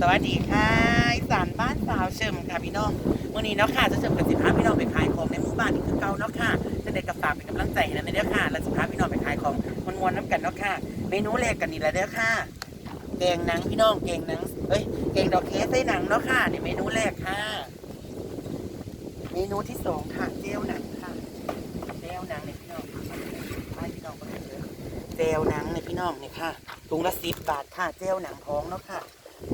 สวัสดีค่ะสานบ้านสาวเชิมค่ะพี่น้องวันนี้เนาะค่ะจะเชิมกับสิบห้าพี่น้องไปขายของในหมู่บ้านอีกคือเก่าเนาะค่ะจะได้กับฝากเป็นกำลังใจให้นะเด้อค่ะและสิบห้าพี่น้องไปขายของมวนๆน้ำกันเนาะค่ะ เมนูแรกกันนี่แหละเด้อค่ะแกงหนังพี่น้องแกงหนังเอ้ยแกงดอกเคสใส่หนังเนาะค่ะนี่เมนูแรกค่ะ เมนูที่สองค่ะเจลหนังค่ะเจลหนังเนี่ยพี่น้องไปพี่น้องมาเลยเจลหนังเนี่ยพี่น้องเนี่ยค่ะถุงละสิบบาทค่ะเจลหนังท้องเนาะค่ะ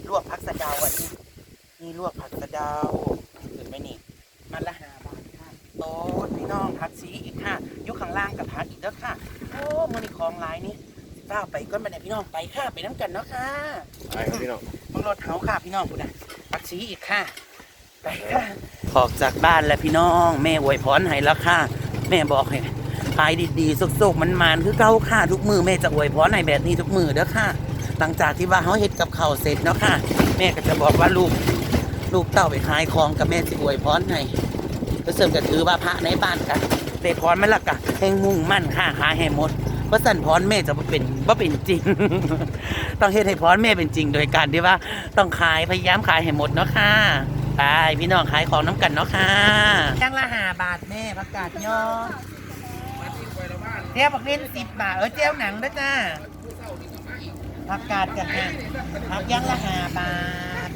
ลวกผักสะเดาวอันนี้นี่ลวกผักสะเดาวเห็นไหมนี่มันละห้าบาทค่ะโต๊ดพี่น้องผักชีอีกค่ะอยุคข้างล่างกับผักอีกแล้วค่ะโอ้มือนี่ของหลายนี่สิบ้าไปก้อนบันไดพี่น้องไปค่ะไปน้ำกันเนาะค่ะไปครับพี่น้องมังรถเฮาค่ะพี่น้องคุณนะผักชีอีกค่ะไปค่ะออกจากบ้านแล้วพี่น้อง แม่อวยพรให้แล้วค่ะ แม่บอกให้ขายดีๆสุกๆมันๆคือเก้าค่ะทุกมือแม่จะอวยพรให้แบบนี้ทุกมือเด้อค่ะ หลังจากที่ว่าเขาเฮ็ดกับเขาเสร็จเนาะค่ะ แม่ก็จะบอกว่าลูกลูกเต้าไปขายของกับแม่สิอวยพรให้ก็เสริมก็ถือว่าพระในบ้านกันเตพรไม่ละกะแห่งมุ่งมั่นค่าขายให้หมดเพราะสั่นพรแม่จะบ่เป็นว่าเป็นจริง ต้องเฮ็ดให้พรแม่เป็นจริง โดยการที่ว่าต้องขายพยายามขายให้หมดเนาะค่ะไปพี่น้องขายของน้ำกันเนาะค่ะจังละหาบาทแม่ประกาศย่อเจ้าบักเล่นสิบบาทเออเจ้าหนังด้วยจ้า ผักกาดกันค่ะผักย่างละห้าบาท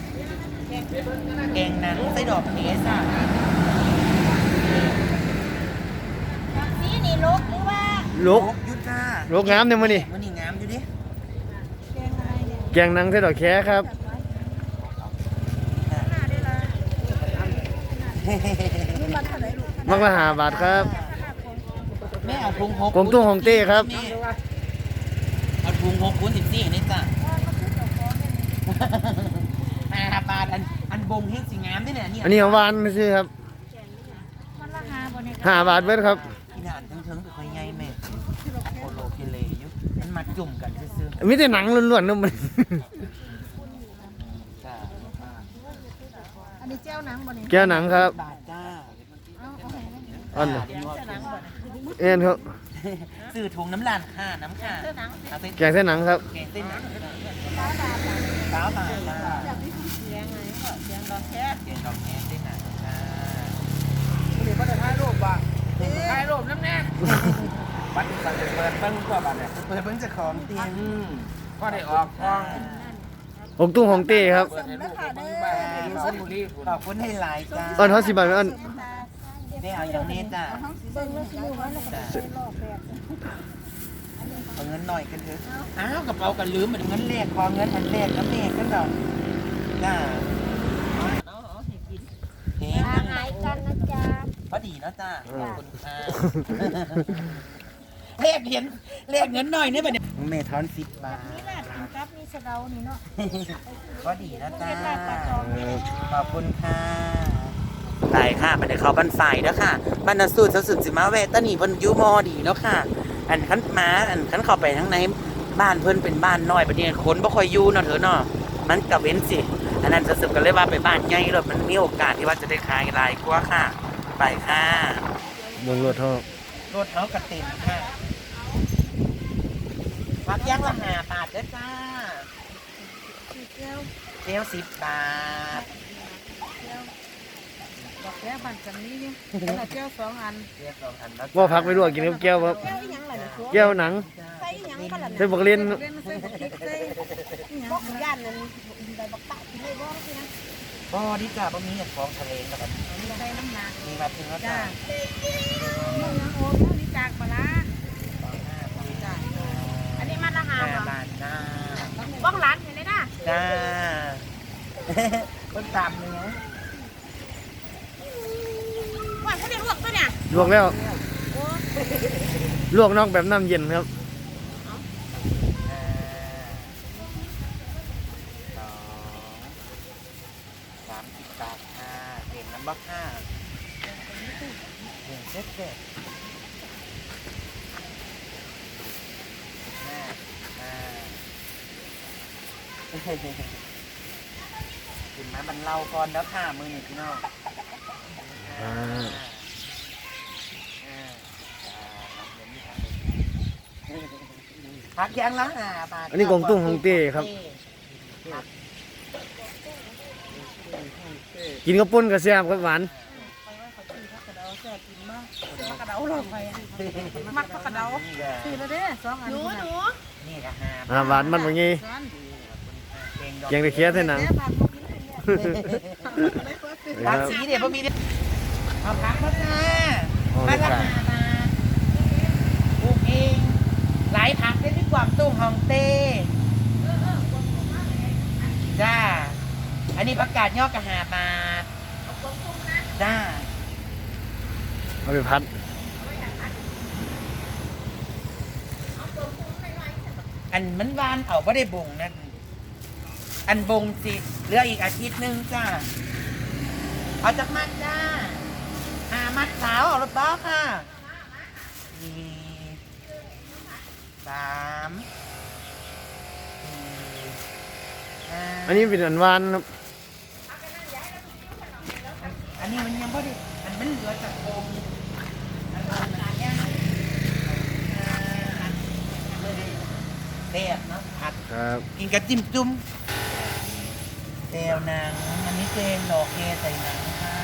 แกงหนังไส้ดอกเนสอะสีนี่ลกหรือว่าลุกยุทธาลุกงามเนี่ยมื้อนี้มันนี่งามอยู่ดิแกงอะไรเนี่ยแกงหนังใส่ดอกแค่ครับหน้าได้ละนี่มันเท่าไหร่ลูกมักละหาบาทครับแม่เอาพุงหกกงตุ้งของเต้ครับ ถุงหกคูณสิบสี่นี่จ้ะห้าบาทอันอันบงเฮงสิงามนี่เนี่ยนี่อันนี้ของหวานซื่อครับมันราคาบนเนี่ยห้าบาทเบิดครับที่นานถึงถึงๆค่อยใหญ่แม่โคโลเคเลอยู่มันมาจุ่มกันซื่อมีแต่หนังล้วนๆนอะมันอันนี้เจ้าหนังบนเนี่ยแก้วหนังครับบาทจ้าอันน่ะเดี๋ยวเจ้าหนังบนเอ็นครับ ซื้อถุงน้ำลานค่ะน้ำค่ะเจ้าหนังเอาไปแกงเส้นหนังครับ แกงเส้นหนังร้อยบาทจ้ะเก้าบาทจ้าจากนี้เสียงไงก็เสียงดอกแค่แกงดอกแกงเส้นหนังจ้านี่มันจะถ่ายรูปป่ะถ่ายรูปน้ำแน่บัตรสั่งเปิดเบิ้งตัวบัตรเนี่ยเปิดเพิ่งจะของเตียงก็ได้ออกกล้องหกตุ้งของเต้ครับเปิดให้ลูกเบิ้งบ้านอยู่ชลบุรีคุณขอบคุณให้หลายจ้าอันเขาสิบบาทอันได้เอาอย่างนี้จ้าเบิ่งแล้วสิรู้ว่าเรา เอาเงินหน่อยกันเถอะ อ้าวกระเป๋ากันลืมเหมือนเงินเลขขอเงินอันเลขแล้วแม่กันดอกจ้าเฮ้อาหายกันนะจ๊ะพอดีเนาะจ้าขอบคุณค่ะเลขเห็นเลขเงินหน่อยเนี่ยบัดเนี่ยแม่ทอนสิบบาทนี่แหละถึงกับมีสะเดานี่เนาะพอดีนะจ้าเป็นลาบปลาทองนี่ขอบคุณค่ะไปค่ะไปในเขาบ้านไฟแล้วค่ะบ้านนาสูตรสุดสิมาเวตานีเพิ่นอยูมอดีแล้วค่ะ อันขันมาอันขันเข้าไปทั้งในบ้านเพิ่นเป็นบ้านน้อยประเดี๋ยวคนบ่ค่อยอยู่เนาะเถอะเนาะมันกับเว้นสิ อันนั้นจะสึกกันเลยว่าไปบ้านใหญ่รถมันมีโอกาสที่ว่าจะได้ขายหลายกว่าค่ะ ไปค่ะเมืองรถทอรถเขากระเต็มค่ะพักย่างละห้าบาทเด้อจ้าแก้วเจลสิบบาทแก้ว ดอกแก้วบันกันนี้เนี่ยแล้วแก้วสองอันเจลสองอันแล้วว่าพักไปลวกกินกับแก้วครับ แก้วอีหยังล่ะเนี่ยแก้วหนังใส่อีหยังกันล่ะใส่บักเล่นเล่นใส่บักพริกใส่อีหยังบอกย่านนั่นใส่บักตะกินได้บ่ที่นะบ่ดีจ้าบ่มีเห็ดฟองทะเลกับอันใส่น้ำหนักมีมาถึงแล้วจ้าจ้า มึงยังโอ้ยนี่จากปลาร้าจ้าอันนี้มันละหา ห้า บ่ บาทจ้า บ้องร้านเห็นได้น่ะ จ้า คนตามเนื้อ ว่าเขาได้ลวกตัวเนี่ย ลวกแล้วลวกนอกแบบน้ำเย็นครับสองสามสิบบาทค่ะเก่งน้ำบักห้าเก่งเซ็ตเซ็ตห้าห้ากินมามันเล่าก่อนแล้วค่ะมือหนึ่งพี่น้อง อ่า อ่า พักยังละห้าบาทอันนี้กงตุ้งของเต้ครับพักกินกับปุ้นกับแซ่บกับหวานมักกระเดาหรอไปมักกระเดานี่ก็ซื้อแล้วเด้สองอันหนูหนูนี่ก็หาอ่าหวานมันบ่งี้เก่งดอกยังได้เคี้ยวเท่านั้นผักสีเดี๋ยวพ่มีเด้เอาผักมาจ้าอ๋อมาไม่ละขายหามาปลูกเองหลายผักได้ที่กวางตุ้งฮองเต้จ้า อันนี้ประกาศยอกกระหาบาทจ้าเอาไปพัด อันมันวานเอาไม่ได้บงนะอันบงสิเหลืออีกอาทิตย์หนึงจ้า เอาจากมัดจ้าหามัดสาวเอาหรือเปล่าค่ะ สี่สามสี่ห้าอันนี้เป็นอันหวานครับอันนี้มันยังไม่ได้อันมันเหลือจากบงอันนั้นมันย่างเด็ดเนาะผัด ครับกินกับจิ้มจุ่มเจลหนัง อันนี้เจลดอกเฮใส่หนังค่ะ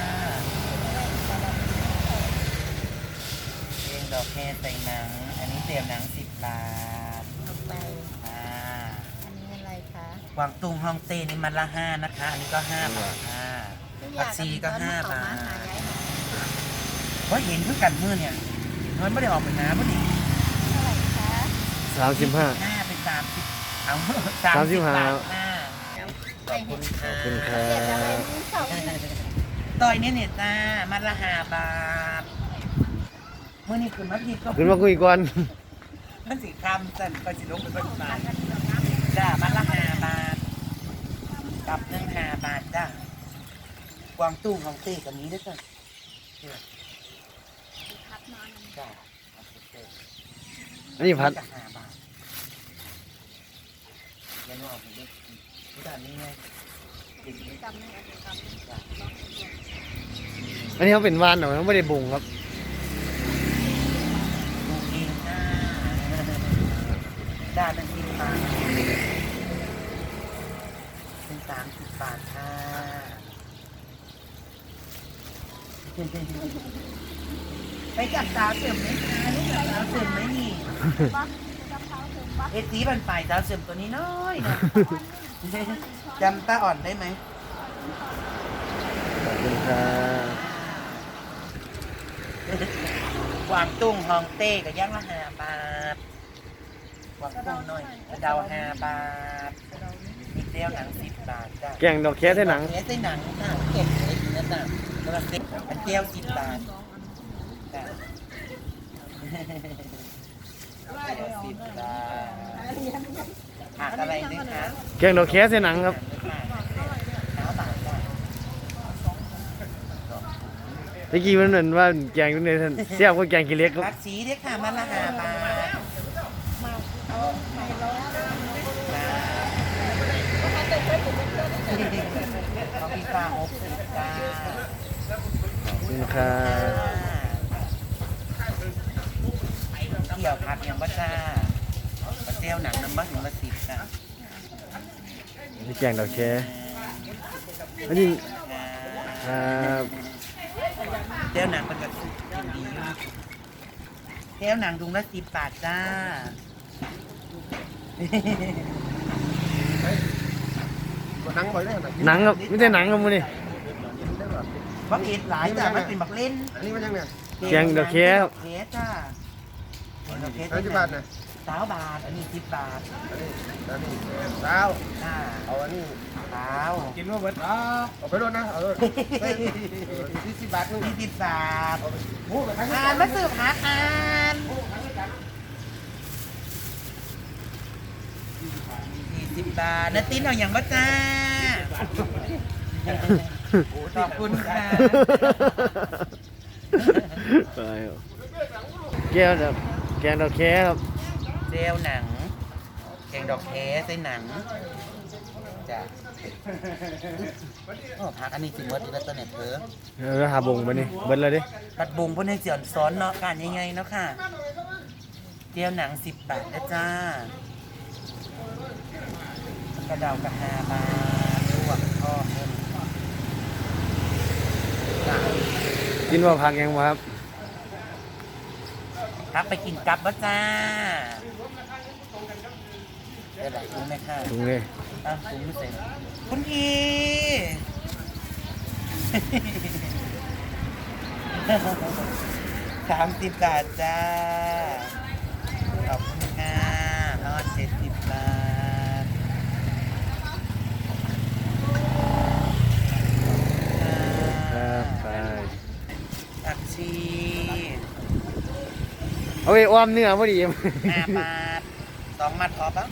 เจลดอกเฮใส่หนัง อันนี้เจลหนังสิ บบาทไป อ่าอันนี้อะไรคะกวางตุ้งฮองเต้นี่มันละห้านะคะ อันนี้ก็ห้าบาทค่ะ ผักชีก็ห้าบาทว่าเห็นคือกันมือเนี่ยมันไม่ได้ออกไปหาพอดีเท่าไหร่คะสามสิบห้า ห้าเป็นสามสิบเอาสามสิบห้าบาทค่ะขอบคุณค่ะขอบคุณครับ เจ็ดอะไรนี่สองต่อยเนี่ยเนี่ยจ้ามันละหาบาทเมื่อนี้คือมัดพีก็ ขึ้นมาคุยก่อน มันสีคำสั่นไปสิลงไปเป็นบาทจ้ามันละหาบาทกับหนึ่งหาบาทจ้ากวางตุ้งของเต้กับนี้ด้วยจ้ะจ้าอันนี้พัดกับห้าบาทเดี๋ยวหนูเอาไปด้วยนี่ด้านนี้ไงติดนี่จำไม่ได้จำจ้ะอันนี้เขาเป็นหวานเหรอเขาไม่ได้บ่งครับ ดูเองจ้า ด้านหนึ่งสิบบาท เป็นสามสิบบาทค่ะไปจับสาวเสริมไหมคะลูกจับสาวเสริมไหมนี่เอสีบันปลายสาวเสริมตัวนี้น้อยนะจำตาอ่อนได้ไหมขอบคุณครับกวางตุ้งฮองเต้กับย่างละห้าบาทก วางตุ้งน้อยกระเดาห้าบาทมีเตี้ยวหนังสิบบาทจ้ะแกงดอกแค่ให้หนังเตี้ยวใส่หนังค่ะเก็บไว้กินนะจ๊ะแล้วก็เซ็ตเป็นเตี้ยวสิบบาทจ้ะเตี้ยวสิบบาทผักอะไรนะคะแกงดอกแค่ให้หนังครับสามบาทจ้ะตะกี้มันเหมือนว่าแกงอยู่ในท่านแซ่บกว่าแกงขี้เหล็กครับผักชีด้วยค่ะมันละห้าบาท ของพี่ฟ้าหกสิบจ้าขอบคุณครับเกี่ยวผัดอย่างบ้าจ้าปลาเตี้ยวหนังน้ำบ้าถึงละสิบจ้ะนี่แกงดอกแค่อันนี้ครับเตี้ยวหนังเป็นกระสุนดีเตี้ยวหนังถุงละสิบบาทจ้า นั่งบ่อยได้ไหมหนังครับไม่ใช่หนังครับมันนี่บักเอ็ดหลายจ้ามันเป็นบักเล่นอันนี้มันยังไงแกงดอกแค่ครับดอกแค่จ้าแกงดอกแค่อันที่บาทนะสาวบาท อันนี้สิบบาทอันนี้สาวอ่าเอาอันนี้สาวกินว่าเบิดเอาไปรถนะ เอารถสี่สิบบาทนึงยี่สิบบาทหมูกับทั้งอ่านมาสืบหาอ่าน สิบบาทนาตินเอาอย่างบ้าจ้า ขอบคุณค่ะ ไปครับแก้วครับแกงดอกแค่ครับเจลหนังแกงดอกแคใส่หนังจ้ะโอ้พักอันนี้ถึงวัดอีกแล้วตัวเนี่ยเพิ่มแล้วหาบ่งมานี่เบิดเลยดิปัดบุงเพ่นให้เจียนซ้อนเนาะการยังไงเนาะค่ะเจลหนังสิบบาทนะจ้า ก็เดากระหาบาลวกทอดเพิ่มกินว่าพักยังวะครับครับไปกินกับบ้าจ้าเดี๋ยวแบบคุณแม่ค่ะถุงเลยอะคุณไม่เสร็จคุณอีสามสิบบาทจ้า ขอบคุณค่ะนอนเจ็ด ชีเอาไปอ้อมเนื้อพอดีห้าบาทสองมัดพอปะ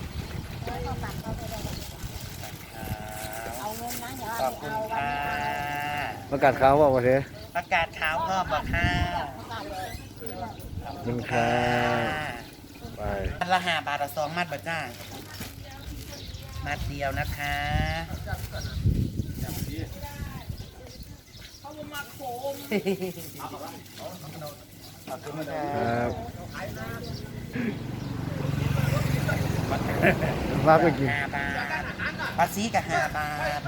เอาเงินนะเดี๋ยวขอบคุณค่ะประกาศข่าวว่าบ่เถอะประกาศขาวพ่อบอกค่ะขอบคุณครับไปมัดละห้าบาทละสองมัดบ่จ้ามัดเดียวนะคะขอบ ครับบพักไปกินห้าบาทภาษีกับห้าบาท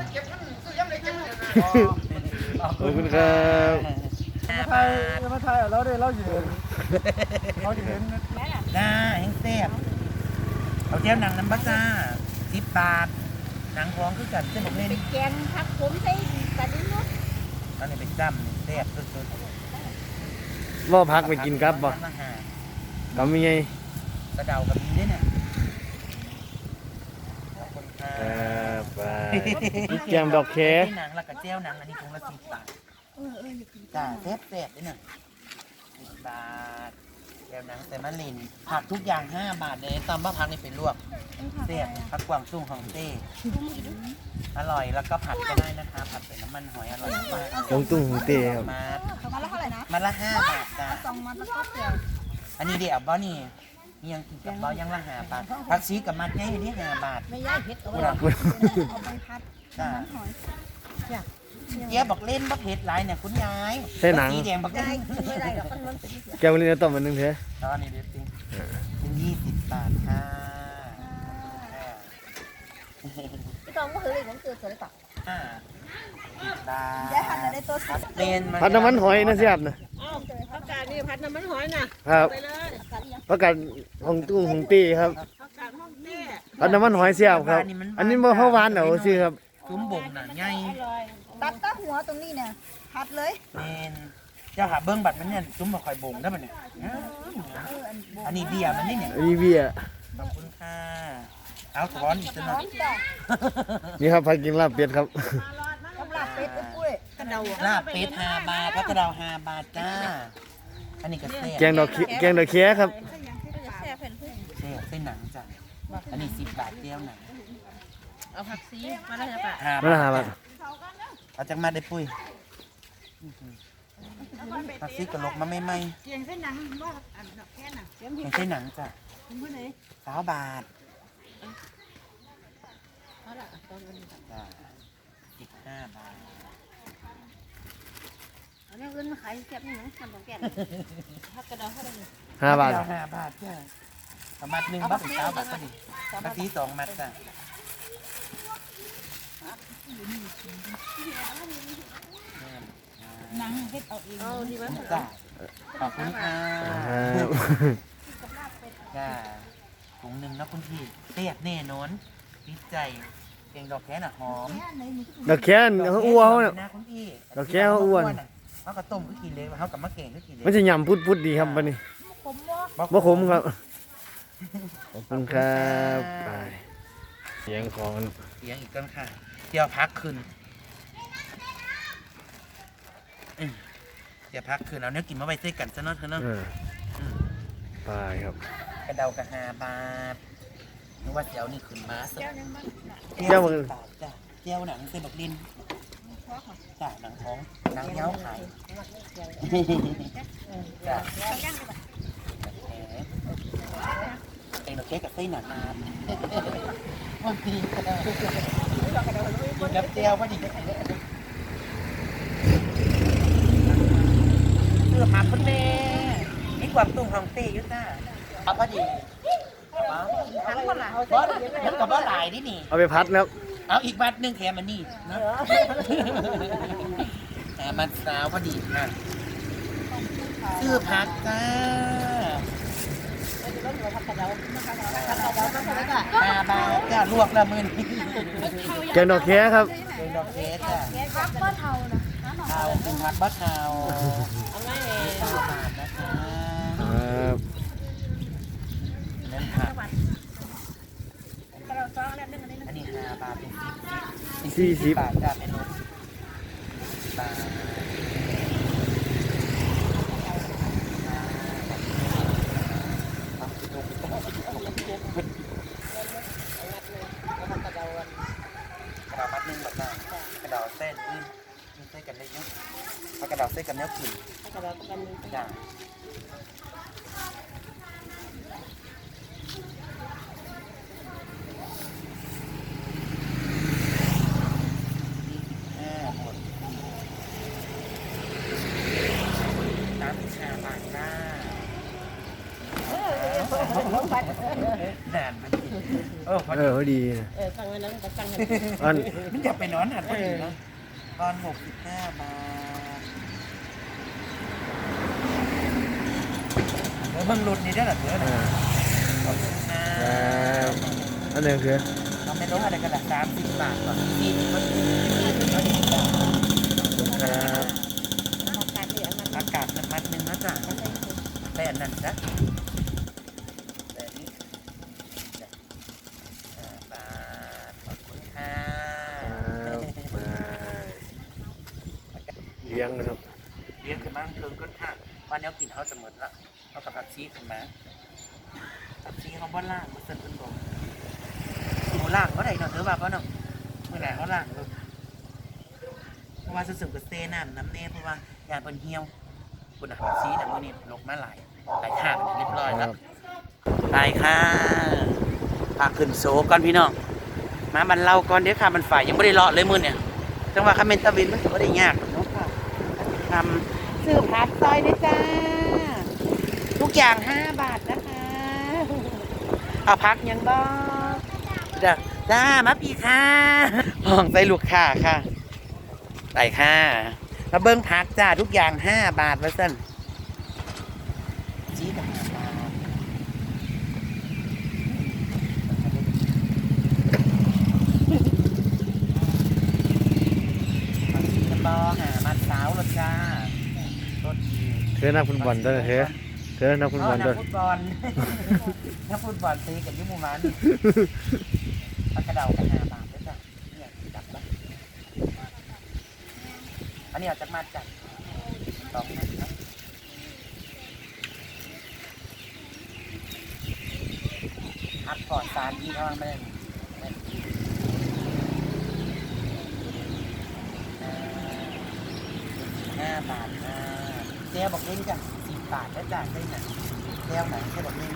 ขอบคุณครับห้าบาทมาถ่ายเราได้เราอยู่เราอยู่เห็นจ้าแห้งเสียบเอาเจ้าหนังน้ำบัจ้าสิบบาทหนังท้องคือกันเส้นหมเล่นไปแกงผักผมใส่กระดิ่งเนาะ ตอนนี้เป็นจ้ำเสียบสุดว่าพักไปกินครับบ่มาหากับมีไงกระเดากับมีด้วยเนี่ยขอบคุณครัครับบไปแกมดอกแคที่หนังแล้วก็เจ้าหนังอันนี้ถุงละสิบบาทเออเอออย่ากินจ้าเซฟเซฟด้วยเนี่ยสิบบาท เจ้าหนังเซมาลินผักทุกอย่างห้าบาทเลยตอนบ้าพักนี่เป็นลวกเสียบผักกวางตุ้งของเต้อร่อยแล้วก็ผัดก็ได้นะคะ ผัดใส่น้ำมันหอยอร่อยมากตรงตุ้งของเต้ครับมามาละเท่าไหร่นะมาละห้าบาทจ้าสองมันแล้วก็เปลี่ยวอันนี้เดี๋ยวบ่นี่มียังกินกับบ่ยังละห้าบาทผักชีกับมัดง่ายนี่ห้าบาทไม่ย่ายเผ็ดเอาไว้นี่เอาล่ะไปพัดจ้าน้ำหอยอยาก เจี๊ยบบอกเล่นบ่เผ็ดหลายเนี่ยคุณยายใช่หนัง สีแดงบอกได้เล่นกินไม่ได้หรอกมันมันเป็นเสียแกวลิ้นต้มมันนึงเถอะตอนนี้เด็ดจริงเป็นยี่สิบบาทค่ะพี่ตองก็เคยผมเจอตัวเลยป่ะห้าสิบบาทยายหันอะไรตัวสัตว์เล่นพัดน้ำมันหอยนะเสียบนะอ้าวผักกาดนี่ผัดน้ำมันหอยน่ะครับไปเลยกัดยังประกาศของตุ้งของเต้ครับผักกาดห้องแม่พัดน้ำมันหอยเสียบครับ อันนี้บ่เฮาหวานเอาซื่อครับซุ้มบ่งน่ะง่าย ตัดต้หัวตรงนี้เนี่ยผัดเลยเล่นเจ้าหาเบิ้งบัตรมันเนี่ยซุ้มมาคอยบ่งได้ปะเนี่ยอันนี้เบียร์มันนี่เนี่ยอันนี้เบียร์ขอบคุณค่ะ เอาถอนอีกสักหน่อยนี่ครับพักกินลาบเป็ดครับ กำลังเป็ดเลยปุ้ยกระเดาลาบเป็ดห้าบาทพระกระเดาห้าบาทจ้า อันนี้ก็เส้นแกงดอกเขีแกงดอกแคครับแซ่บเพิ่นเพิ่นเส้นเส้นหนังจ้ะอันนี้สิบบาทเดียวหนังเอาผักซีมาแล้วจ้ะป่ะห้ามาละห้าบาท เอาจากมาได้ปุ้ยผักซีกระโหลกมาไม่ไม่เกียงเส้นหนังว่าอันดอกแค่น่ะเสียงไม่ใช่หนังจ้ะคุณผู้ใดสาวบาทเอาล่ะตอนนี้จ้ะสิบห้าบาทเอาเนี่ยเงินมาขายแซ่บนี่นะมันต้องแก่นผักกระเดาเท่าไหร่ห้าบาทเอห้าบาทจ้ะประมาณหนึ่งบัตรเป็นสาวบาทก็ดีผักซีสองมัดจ้ะห นังเฮ็ดเอาเองเอาดีมั้ยจ้ะขอบคุณค่ะครับจ้าถุงหนึ่งนะคุณพี่เรียบแน่นอนดีใจเพียงดอกแค่น่ะหอมดอกแคเขาอ้วเขาเนี่ยนะคุณพี่ดอกแค่เขาอ้วนเขาก็ต้มก็กินเลยเขากับมะเก่งก็กินเลยมันจะยำพุดๆดีครับบัดนี้ผมบ่บ่ขมครับขอบคุณครับไปเสียงของเสียงอีกกันค่ะ เดี๋ยวพักขึ้นอืมเดี๋ยวพักขึ้นเอาเนื้อกินมาไว้ใส่กันซะเนาะเธอเนาะเอออืมไปครับ กระเดากระหาบาทนึกว่าเจียวนี่ขึ้นมาสักเจ้ามันบาทจ้ะเจียวหนังเส้นบักดินจ้ะหนังท้องหนังเย้าไข่จ้ะเองเราเค้กกับไส้หนังมาวันนี้ กินกับเจียวพอดีเสื้อผ้าคนแม่นี่ความตุ้งของเตยุ่จ้าเอาพอดีเอาทั้งคนล่ะบอสมันกับว่าหลายนี่นี่ เอาไปพัดนะครับเอาอีกบัตรหนึ่งแถมมันนี่นะแต่มันสาวพอดีค่ะซื้อผักจ้า ห้าบาทจ้าลวกละหมื่นแกงดอกแคครับ เป็นดอกเกสจ้ะพักก็เท่านะเทาเป็นผักบ้าเทาห้าบาทนะคะครับนั่นผักเราซ้อมแล้วเรื่องอันนี้อันนี้ห้าบาทเป็นสิบสี่สิบบาทจ้าเป็นรถบาทกระดาษมัดหนึ่งแบบนั้นกระ ดาษเส้นนี่มีเส้นกันได้เยอะเอากระดาษเส้นกันเนี้ยกินจ้าห้าหมดน้ำชาบางหน้าแดนมันกินเออพอเอดีอพอดีนะเออฟังไว้แล้วก็ฟังให้อันมันจะไปนอนหันพอดีนะ ตอนหกสิบห้าบาทเออเบิ่งรุ่นนี้ได้หรอเถอะอ่าขอบคุณนะครับอันนี้คือเราไม่รู้อะไรกันละสามสิบบาทก่อนสี่สิบก็สี่สิบก็สี่บาทครับการเรียนมันอากาศมันมัดหนึ่งนะจ๊ะแต่อันนั้นจ้ะแต่อันนี้จ้ะห้าบาทขอบคุณค่ะ ครับมาเลี้ยงนะครับ เรียนขึ้นมาเพิ่มก็ค่ะวันนี้กิน เขาจะหมดละเอากับผักชีขึ้นมาผักชีเขาบ้านล่างมาเสิร์ฟเป็นบอกหมูล่างก็ได้เนาะเธอว่าป่ะเนาะเมื่อไหร่เขาล่างเลยเพราะว่าสุดๆกับเซน้ำน้ำเน่เพราะว่ายาเป็นเหี่ยวคุณอาผักชีแต่เมื่อนี้ลงมาหลายหลายห่างเรียบร้อยแล้วไปค่ะพาขึ้นโซก่อนพี่น้องมาบันเล่าก่อนเดี๋ยวค่ะมันฝ่ายยังไม่ได้เลาะเลยมือเนี่ยจังหวะคาเมนตะวินมันก็ได้ยากเนาะค่ะทำซื้อพัดซอยด้วยจ้า อย่างห้าบาทนะคะเอาพักยังบ้างจ้าจ้ามาพี่ค่ะห้องใส่ลูกค้าค่ะไปค่ะมาเบิ้งพักจ้าทุกอย่างห้าบาทว่าสั้นจีดห้าบาทมาสีกันบอหามาสาวรถจ้ารถเธอนักฟุตบอลด้วยนะเธอ เธอนักฟุตบอลด้วยนักฟุตบอลนักฟุตบอลตีกันอยุ่หมูมันปากกระเดากันหาบาทด้วยจ้ะเนี่ยจับแล้วอันนี้เอาจากมาจากสองนะครับอัดก่อนสารยี่ห้อไม่ได้ไม่ได้อ่าห้าบาทห้าเจ๊บอกเล่นจ้ะ สิบบาทแล้วจ้ะได้ไหนแก้วไหนแค่บอกเล่น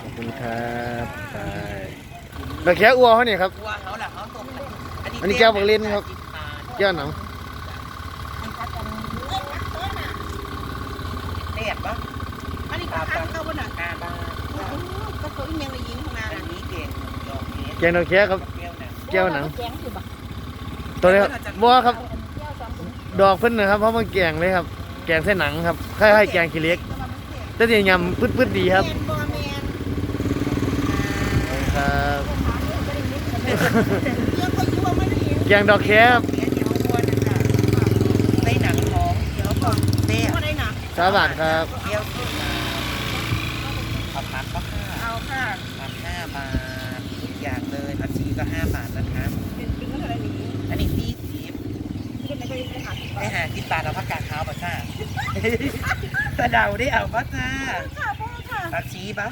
ขอบคุณครับไปดอกแคอัวเขาเนี่ยครับกลัวเขาแหละเขาตกอันนี้แก้วบักลิ้นครับ แก้วหนังเรียบปะอันนี้ก็ข้าวเข้าบนน่ะห้าบาทก็ตัวอีเมลเลยยิงข้างหน้าอันนี้เก่งดอกเนี้แกงดอกแคครับ แก้วหนังแก้วหนังแกงสิบ่ตัวนี้ครับบัวครับแก้วสองถุง ดอกเพิ่นนะครับเพราะมันแกงเลยครับ แกงเส้นหนังครับคล้ายๆแกงขี้เหล็กแต่ที่ยำพืดๆดีครับแมนบ่แมนครับเรื่องก็ยั่วไม่ได้ยินแกงดอกแคบเนี้ยเดี๋ยวอ้วนนะจ๊ะไส้หนังของเดี๋ยวก่อนเต้ก็ได้หนักสามบาทครับเกี๊ยวสุดนะเอาผักก็ห้าเอาค่ะผักห้าบาททุกอย่างเลยผักชีก็ห้าบาทนะคะเป็นปิ้งก็อะไรนี้อันนี้ซีสิบที่ ไม่ได้ได้หาสิบบาไปทหากินบาทเอาผักกาดขาวปะจ้าสะเดาได้เอาปะจ้าค่ะพ่อค่ะผักชีปะ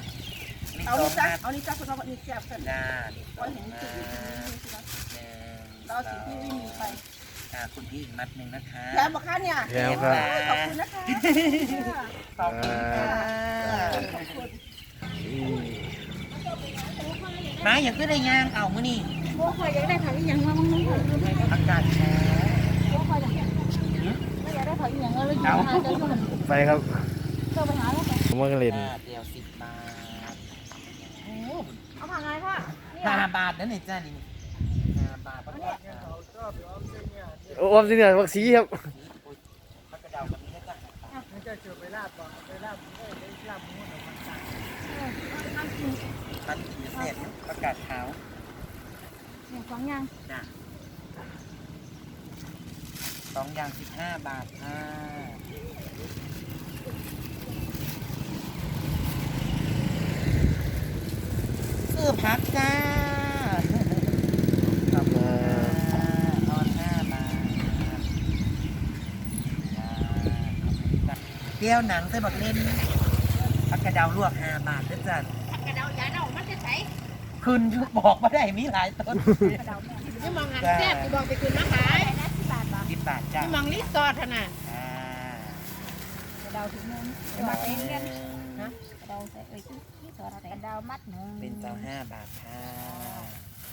นี่เอาสอนี่งจ้ะมัดเอานี่จ้ะคุณเอานี่แซ่บกันจ้านี่สก็องเห็นมัสิ่งดที่หนึ่งเราสิ่งที่ไม่มีไปอ่าคุณพี่อีกมัดหนึ่งนะคะแย้มบอกค่ะเนี่ยแย้มครับขอบคุณนะคะขอบคุณค่ะอืมมาอย่างก็ได้ย่างเอามื้อนี่โอ้คอยอยากได้ผักอีหยังมาบ้างมั้งอากาศแช่ โอ้คอยอยากได้ ไม่อยากได้ผักอีหยังเลยอยู่หาเจ้ามันไปครับเจ้าไปหาแล้วไปผมว่ากันเล่นอ่าเดียวสิบบาทโอ้เอาผักไงพ่อนี่ห้าบาทนั่นนี่จ้านี่ห้าบาทปะเนี่ยโอ้ออมสิเนี่ยวักสีครับผักจะเจอไปลาบบ่ไปลาบเอ้ยไปลาบหมูหน่อยมันตายมันกินเสร็จประกาศขาวเนี่ยของยังจ้ะ สองอย่างสิบห้าบาทค่ะซื้อพักจ้าครับมาตอนห้าบาทเปรี้ยวหนังใส่บักเล่นผักกระเดาลวกห้าบาทเด้วยจ้ะผักกระเดายาเน่ามันจะใส่คืนบอกมาได้มีหลายต้น กระเดาแม่นี่ยมองหันแซ่บกูบอกไปคืนมาขาย บบาทบ่สิบบาทจ้ะนี่มองรีสอร์ทน่ะอ่ากระเดาถึงนึงกระเดาเองกันนะกระเดาใส่เอ้ยที่สอดใส่กระเดามัดหนึ่งเป็นเจ้าห้าบาทค่ะ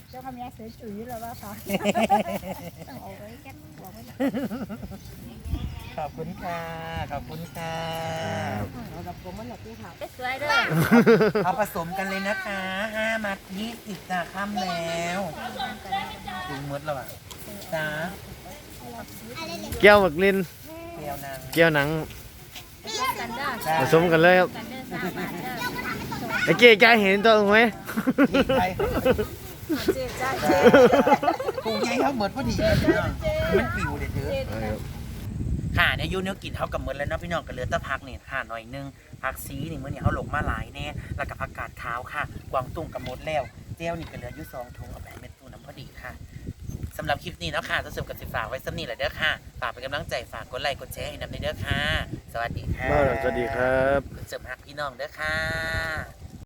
เจ้าคำนี้ซื้อจุ๋ยแล้วว่าค่ะต้องเอาไว้กันหัวไว้ขอบคุณค่ะ ขอบคุณค่ะเอาดอกผมมันหลับที่เขาสวยเด้อเอาผสมกันเลยนะคะห้ามัดยี่สิบจ้าค่ำแล้วถึงมดแล้วอะจ้า แก้วหมึกลินเปรี้ยวนางแก้วหนังกันเด้อจ้าผสมกันเลยครับกันเด้อสามบาทเด้อไอ้เก๋ใจเห็นตัวไหมที่ไปเจ็บจ้าจ้าปูใหญ่เขาเหมือนพอดีเลยพี่น้องมันปิวเด็ดเถอะค่ะเนี่ยอยูเนื้อกินเท่ากับเหมือนแล้วเนาะพี่น้องกับเหลือแตะพักเนี่ยค่ะหน่อยนึงผักซีนี่เมื่อเนี่ยเขาหลงมาหลายแน่แล้วกับผักกาดขาวค่ะ กวางตุ้งกับมดแล้วเจ้านี่ก็เหลืออยู่สองถุงเอาไปให้เม็ดตู้น้ำพอดีค่ะ สำหรับคลิปนี้เนาะค่ะจะสมกับสิฝากไว้สำนีแหละเด้อค่ะฝากเป็นกำลังใจฝากกดไลค์กดแชร์ให้นำในเด้อค่ะ สวัสดีค่ะสวัสดีครับเสริมหักพี่น้องเด้อค่ะ